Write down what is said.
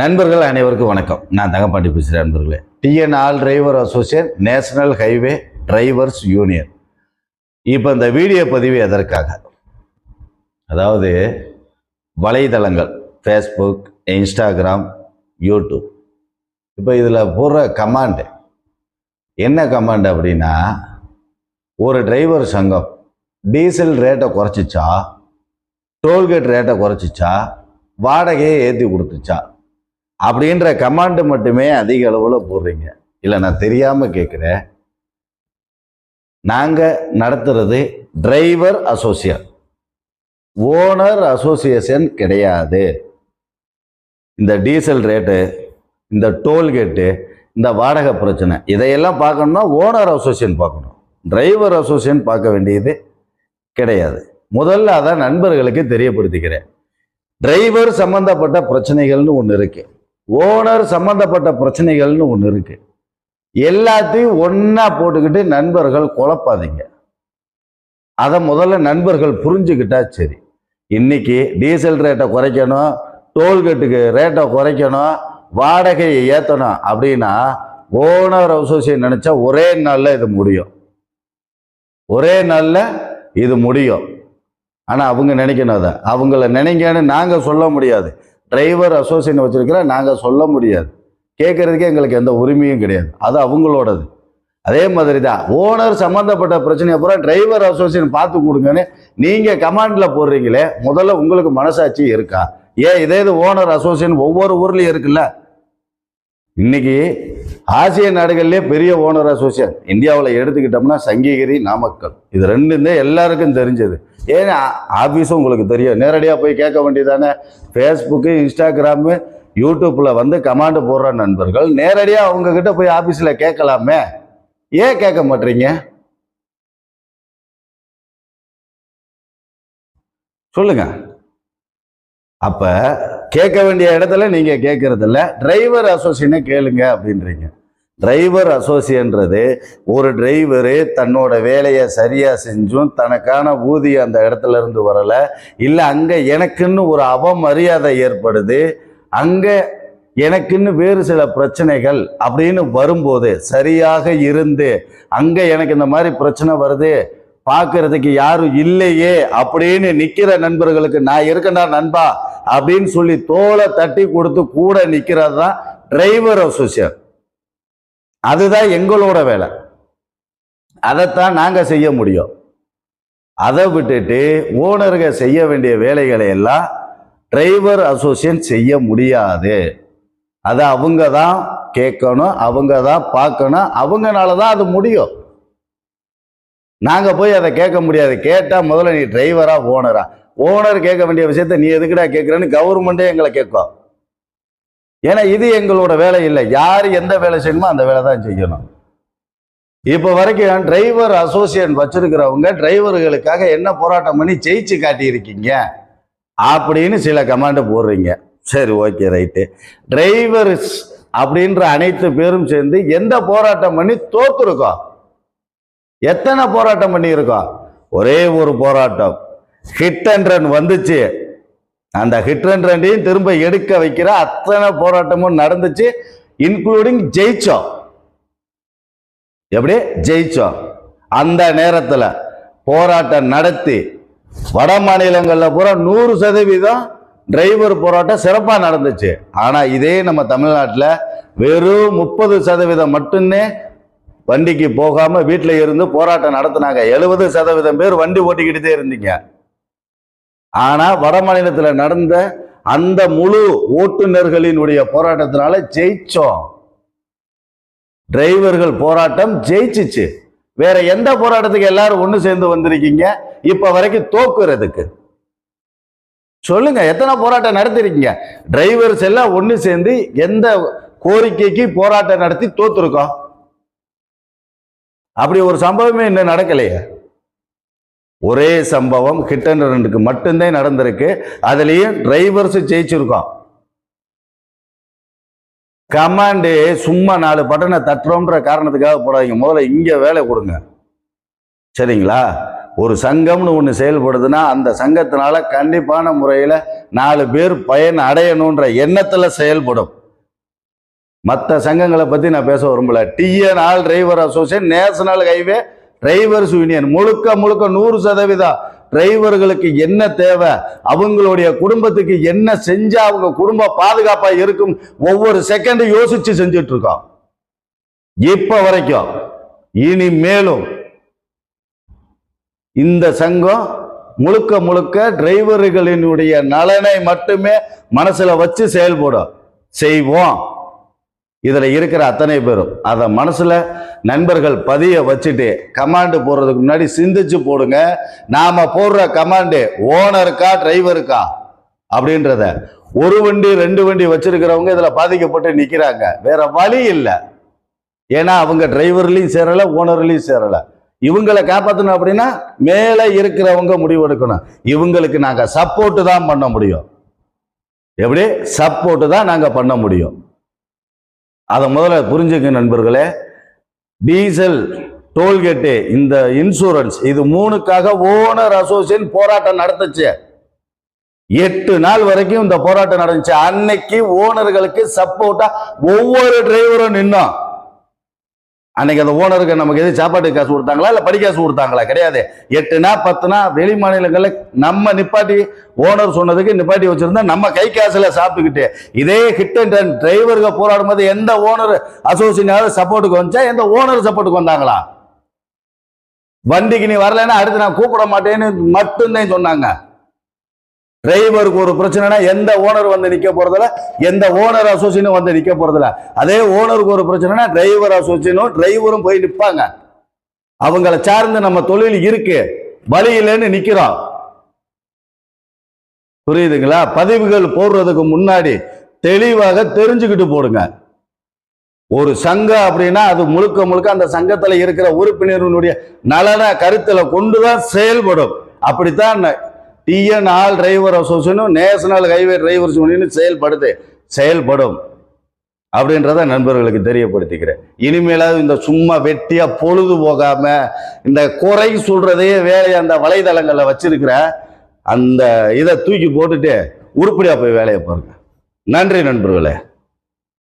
நண்பர்கள் அனைவருக்கும் வணக்கம். நான் தங்கப்பாண்டி பேசுகிறேன் நண்பர்களே. TN all driver association national highway drivers union இப்போ இந்த வீடியோ பதிவு எதற்காக? அதாவது வலைதளங்கள் ஃபேஸ்புக் இன்ஸ்டாகிராம் யூடியூப் இப்போ இதில் போடுற கமாண்டு என்ன கமாண்ட் அப்படின்னா ஒரு டிரைவர் சங்கம் டீசல் ரேட்டை குறைச்சிச்சா டோல்கேட் ரேட்டை குறைச்சிச்சா வாடகையை ஏற்றி கொடுத்துச்சா? அப்படின்ற கமாண்டு மட்டுமே அதிக அளவில் போடுறீங்க. இல்லை நான் தெரியாமல் கேட்குறேன். நாங்கள் நடத்துறது டிரைவர் அசோசியேஷன் ஓனர் அசோசியேஷன் கிடையாது. இந்த டீசல் ரேட்டு இந்த டோல்கேட்டு இந்த வாடகை பிரச்சனை இதையெல்லாம் பார்க்கணும்னா ஓனர் அசோசியேஷன் பார்க்கணும். டிரைவர் அசோசியேஷன் பார்க்க வேண்டியது கிடையாது. முதல்ல அதை நண்பர்களுக்கு தெரியப்படுத்திக்கிறேன். டிரைவர் சம்பந்தப்பட்ட பிரச்சனைகள்னு ஒன்று இருக்குது ஓனர் சம்பந்தப்பட்ட பிரச்சனைகள்னு ஒன்று இருக்கு. எல்லாத்தையும் ஒன்றா போட்டுக்கிட்டு நண்பர்கள் குழப்பாதீங்க. அதை முதல்ல நண்பர்கள் புரிஞ்சுக்கிட்டா சரி. இன்னைக்கு டீசல் ரேட்டை குறைக்கணும் டோல்கேட்டுக்கு ரேட்டை குறைக்கணும் வாடகையை ஏற்றணும் அப்படின்னா ஓனர் அசோசியேஷன் நினச்சா ஒரே நாளில் இது முடியும். ஒரே நாளில் இது முடியும். ஆனால் அவங்க நினைக்கணும் அதை. அவங்கள நினைங்கன்னு நாங்கள் சொல்ல முடியாது. டிரைவர் அசோசியேஷன் வச்சிருக்கிற நாங்கள் சொல்ல முடியாது. கேட்கறதுக்கே எங்களுக்கு எந்த உரிமையும் கிடையாது. அது அவங்களோடது. அதே மாதிரி தான் ஓனர் சம்மந்தப்பட்ட பிரச்சனையை பூரா டிரைவர் அசோசியேஷன் பார்த்து கொடுங்கன்னு நீங்கள் கமாண்டில் போடுறீங்களே முதல்ல உங்களுக்கு மனசாட்சி இருக்கா? ஏன் இதே இது ஓனர் அசோசியேஷன் ஒவ்வொரு ஊர்லேயும் இருக்குல்ல? இன்னைக்கு ஆசிய நாடுகள்லேயே பெரிய ஓனர் அசோசியேஷன் இந்தியாவில் எடுத்துக்கிட்டோம்னா சங்ககிரி நாமக்கல். இது ரெண்டுமே எல்லாருக்கும் தெரிஞ்சது. ஏன் ஆஃபீஸும் உங்களுக்கு தெரியும். நேரடியாக போய் கேட்க வேண்டியதானே? ஃபேஸ்புக்கு இன்ஸ்டாகிராமு யூடியூப்பில் வந்து கமாண்டு போடுற நண்பர்கள் நேரடியாக அவங்கக்கிட்ட போய் ஆஃபீஸில் கேட்கலாமே? ஏன் கேட்க மாட்டீங்க? சொல்லுங்க. அப்போ கேட்க வேண்டிய இடத்துல நீங்கள் கேட்குறதில்ல. டிரைவர் அசோசியேஷனை கேளுங்க அப்படின்றீங்க. டிரைவர் அசோசியன்றது ஒரு டிரைவரு தன்னோட வேலையை சரியாக செஞ்சும் தனக்கான ஊதியம் அந்த இடத்துல இருந்து வரலை. இல்லை அங்கே எனக்குன்னு ஒரு அவமரியாதை ஏற்படுது. அங்கே எனக்குன்னு வேறு சில பிரச்சனைகள் அப்படின்னு வரும்போது சரியாக இருந்து அங்கே எனக்கு இந்த மாதிரி பிரச்சனை வருது பார்க்கறதுக்கு யாரும் இல்லையே அப்படின்னு நிற்கிற நண்பர்களுக்கு நான் இருக்கண்டா நண்பா அப்படின்னு சொல்லி தோலை தட்டி கொடுத்து கூட நிற்கிறது தான் டிரைவர் அசோசியன் அதுதான் எங்களோட வேலை. அதைத்தான் நாங்கள் செய்ய முடியும். அதை விட்டுட்டு ஓனர்கள் செய்ய வேண்டிய வேலைகளை எல்லாம் டிரைவர் அசோசியேஷன் செய்ய முடியாது. அதை அவங்க தான் கேட்கணும் அவங்க தான் பார்க்கணும் அவங்கனால தான் அது முடியும். நாங்கள் போய் அதை கேட்க முடியாது. கேட்டால் முதல்ல நீ டிரைவரா ஓனரா ஓனர் கேட்க வேண்டிய விஷயத்த நீ எதுக்குடா கேட்குறேன்னு கவர்மெண்ட்டே எங்களை கேட்கும். ஏன்னா இது எங்களோட வேலை இல்லை. யார் எந்த வேலை செய்யணுமோ அந்த வேலை தான் செய்யணும். இப்போ வரைக்கும் டிரைவர் அசோசியேஷன் வச்சிருக்கிறவங்க டிரைவர்களுக்காக என்ன போராட்டம் பண்ணி ஜெயிச்சு காட்டியிருக்கீங்க? அப்படின்னு சில கமாண்டு போடுறீங்க. சரி ஓகே ரைட்டு டிரைவர்ஸ் அப்படின்ற அனைத்து பேரும் சேர்ந்து எந்த போராட்டம் பண்ணி தோத்துருக்கோம் எத்தனை போராட்டம் பண்ணியிருக்கோம் ஒரே ஒரு போராட்டம். ஹிட் அண்ட் ரன் வந்துச்சு. அந்த ஹிட் அண்ட் திரும்ப எடுக்க வைக்கிற அத்தனை போராட்டமும் நடந்துச்சு இன்க்ளூடிங் ஜெயிச்சோம். எப்படி? ஜெயிச்சோம். அந்த நேரத்தில் போராட்டம் நடத்தி வட மாநிலங்களில் பூரா நூறு சதவீதம் டிரைவர் போராட்டம் சிறப்பாக நடந்துச்சு. ஆனால் இதே நம்ம தமிழ்நாட்டில் வெறும் முப்பது சதவீதம் மட்டுமே வண்டிக்கு போகாமல் வீட்டில் இருந்து போராட்டம் நடத்தினாங்க. எழுபது சதவீதம் பேர் வண்டி ஓட்டிக்கிட்டே இருந்தீங்க. ஆனால் வட மாநிலத்தில் நடந்த அந்த முழு ஓட்டுநர்களினுடைய போராட்டத்தினால ஜெயிச்சோம். டிரைவர்கள் போராட்டம் ஜெயிச்சிச்சு. வேற எந்த போராட்டத்துக்கு எல்லாரும் ஒன்று சேர்ந்து வந்திருக்கீங்க? இப்போ வரைக்கும் தோக்குறதுக்கு. சொல்லுங்க எத்தனை போராட்டம் நடத்திருக்கீங்க? டிரைவர்ஸ் எல்லாம் ஒன்று சேர்ந்து எந்த கோரிக்கைக்கு போராட்டம் நடத்தி தோத்துருக்கோம்? அப்படி ஒரு சம்பவமே இன்னும் நடக்கலையே. ஒரே சம்பவம் ஹிட் அண்ட் ரன்னுக்கு மட்டும்தான் நடந்திருக்கு. அதுலேயும் டிரைவர்ஸ் ஜெயிச்சிருக்கோம். கமாண்டு சும்மா நாலு பட்டனை தட்டுறோன்ற காரணத்துக்காக போடாதீங்க. முதல்ல இங்கே வேலை கொடுங்க. சரிங்களா? ஒரு சங்கம்னு ஒன்று செயல்படுதுன்னா அந்த சங்கத்தினால கண்டிப்பான முறையில் நாலு பேர் பயன் அடையணுன்ற எண்ணத்தில் செயல்படும். மற்ற சங்கங்களை பற்றி நான் பேச விரும்பல. TN all driver association national highway drivers union முழுக்க முழுக்க நூறு சதவீதம் டிரைவர்களுக்கு என்ன தேவை? அவங்களுடைய குடும்பத்துக்கு என்ன செஞ்சா அவங்க குடும்பம் பாதுகாப்பா இருக்கும்? ஒவ்வொரு செகண்டும் யோசிச்சு செஞ்சுட்டு இருக்கோம் இப்ப வரைக்கும் இனி மேலும் இந்த சங்கம் முழுக்க முழுக்க டிரைவர்களினுடைய நலனை மட்டுமே மனசுல வச்சு செயல்படும். செய்வோம். இதில் இருக்கிற அத்தனை பேரும் அதை மனசில் நண்பர்கள் பதிய வச்சுட்டு கமாண்டு போடுறதுக்கு முன்னாடி சிந்திச்சு போடுங்க. நாம் போடுற கமாண்டு ஓனருக்கா டிரைவருக்கா? அப்படின்றத ஒரு வண்டி ரெண்டு வண்டி வச்சிருக்கிறவங்க இதில் பாதிக்கப்பட்டு நிற்கிறாங்க. வேற வழி இல்லை. ஏன்னா அவங்க டிரைவர்லையும் சேரலை ஓனர்லையும் சேரலை. இவங்களை காப்பாற்றணும் அப்படின்னா மேலே இருக்கிறவங்க முடிவெடுக்கணும் இவங்களுக்கு நாங்கள் சப்போர்ட்டு தான் பண்ண முடியும். எப்படி? சப்போர்ட்டு தான் நாங்கள் பண்ண முடியும். அதை முதல்ல புரிஞ்சுக்க நண்பர்களே. டீசல் டோல்கேட்டு இந்த இன்சூரன்ஸ் இது மூணுக்காக ஓனர் அசோசியேஷன் போராட்டம் நடத்துச்சு. எட்டு நாள் வரைக்கும் இந்த போராட்டம் நடந்துச்சு. அன்னைக்கு ஓனர்களுக்கு சப்போர்ட்டா ஒவ்வொரு டிரைவரும் நின்னோம். அன்னைக்கு அந்த ஓனருக்கு நமக்கு எது சாப்பாட்டு காசு கொடுத்தாங்களா? இல்லை படிக்காசு கொடுத்தாங்களா? கிடையாது. எட்டுனா பத்துனா வெளி மாநிலங்களில் நம்ம நிப்பாட்டி ஓனர் சொன்னதுக்கு நிப்பாட்டி வச்சிருந்தா நம்ம கை காசுல சாப்பிட்டுக்கிட்டு இதே ஹிட் அண்ட் ரன் டிரைவர்கள் போராடும் போது எந்த ஓனர் அசோசியேஷன் சப்போர்ட்டுக்கு வந்துச்சா? எந்த ஓனர் சப்போர்ட்டுக்கு வந்தாங்களா? வண்டிக்கு நீ வரலைன்னா அடுத்து நான் கூப்பிட மாட்டேன்னு மட்டும்தான் சொன்னாங்க. டிரைவருக்கு ஒரு பிரச்சனைனா எந்த ஓனர் வந்து நிற்க போறதில்ல எந்த ஓனர் அசோசியனும் வந்து நிற்க போறதில்ல. அதே ஓனருக்கு ஒரு பிரச்சனைனா டிரைவர் அசோசியனும் டிரைவரும் போய் நிற்பாங்க அவங்கள சார்ந்து நம்ம தொழில் இருக்கு. வழி இல்லைன்னு நிற்கிறோம் புரியுதுங்களா? பதிவுகள் போடுறதுக்கு முன்னாடி தெளிவாக தெரிஞ்சுக்கிட்டு போடுங்க. ஒரு சங்கம் அப்படின்னா அது முழுக்க முழுக்க அந்த சங்கத்தில் இருக்கிற உறுப்பினர்களுடைய நலன கருத்தில் கொண்டுதான் செயல்படும். அப்படித்தான் டிஎன் ஆல் டிரைவர் அசோசியேஷனும் நேஷனல் ஹைவே டிரைவர்ஸ் யூனியனும் செயல்படுது. செயல்படும். அப்படின்றத நண்பர்களுக்கு தெரியப்படுத்திக்கிறேன். இனிமேலாவது இந்த சும்மா வெட்டியாக பொழுது போகாமல் இந்த குறை சொல்கிறதையே வேலையை அந்த வலைதளங்களில் வச்சிருக்கிற அந்த இதை தூக்கி போட்டுட்டு உருப்படியாக போய் வேலையை பாருங்கள் நன்றி நண்பர்களே.